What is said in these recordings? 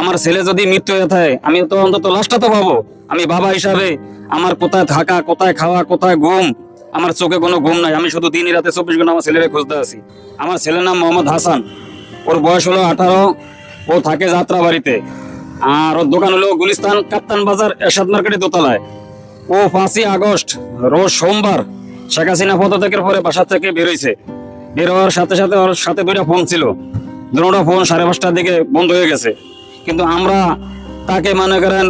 আমার ছেলে যদি মৃত্যু হয়ে থাকে, আমি তো অন্তত লাশটা তো পাবো। আমি বাবা হিসাবে আমার কোথায় থাকা, কোথায় খাওয়া, কোথায় ঘুম, আমার চোখে কোনো ঘুম নাই। আমি শুধু দিন রাতে চব্বিশ ঘণ্টা আমার ছেলেরে খুঁজতে আছি আমার ছেলের নাম মোহাম্মদ হাসান। ওর বয়স হলো আঠারো। ও থাকে যাত্রা বাড়িতে আর ওর দোকান হলো গুলিস্তান কাপ্তান বাজার এরশাদ মার্কেটের দোতলায়। ও পাঁচই আগস্ট, রোজ সোমবার শেখ হাসিনা পদত্যাগের পরে বাসা থেকে বেরোইছে বের হওয়ার সাথে সাথে ওর সাথে দুইটা ফোন ছিল। দুটা ফোন সাড়ে পাঁচটার দিকে বন্ধ হয়ে গেছে। কিন্তু আমরা তাকে মনে করেন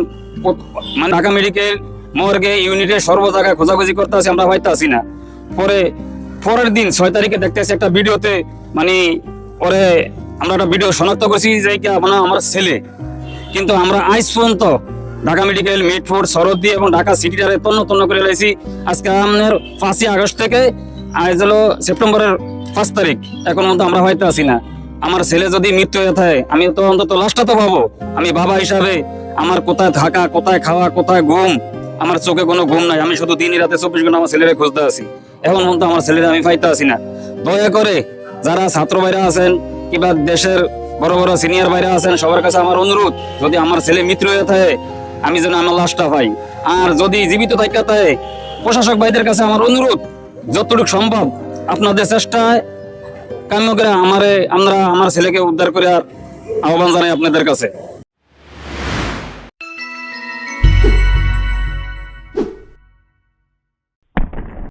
মানে ঢাকা মেডিকেল মর্গে ইউনিটে সর্ব জায়গায় খোঁজাখুঁজি করতে আসি, আমরা পাইতে আসি না। পরে, পরের দিন ছয় তারিখে দেখতেছি একটা ভিডিওতে মানে পরে আমরা একটা ভিডিও শনাক্ত করছি যে কি মানে আমার ছেলে। কিন্তু আমরা আজ পর্যন্ত ঢাকা মেডিকেল মিটফোর্ড সরদি এবং ঢাকা সিটিটারে তন্ন তন্ন করে লাইছি আজকে আমাদের পাঁচই আগস্ট থেকে, আজ হলো সেপ্টেম্বরের পাঁচ তারিখ। এখন মতো আমরা হয়তো আছি না। আমার ছেলে যদি মৃত্যু হয়ে থাকে, আমি তো অন্তত লাশটা তো পাবো। আমি বাবা হিসাবে আমার কোথায় থাকা, কোথায় খাওয়া, কোথায় ঘুম, আমার চোখে কোনো ঘুম নাই। আমি শুধু দিন রাতে চব্বিশ ঘণ্টা আমার ছেলেরে খুঁজতে আছি এখন পর্যন্ত আমার ছেলেরা আমি পাইতে আছি না। দয়া করে যারা ছাত্র বাইরে আছেন, কিংবা দেশের বড় বড় সিনিয়র বাইরে আছেন, সবার কাছে আমার অনুরোধ, যদি আমার ছেলে মৃত্যু হয়ে থাকে, আমি যেন আমার লাশটা পাই। আর যদি জীবিত থাকা থাকে, প্রশাসক ভাইদের কাছে আমার অনুরোধ, যতটুকু সম্ভব, আপনাদের চেষ্টায় কাম্য করে আমারে আমরা আমার ছেলেকে উদ্ধার করে আর আহ্বান জানাই আপনাদের কাছে।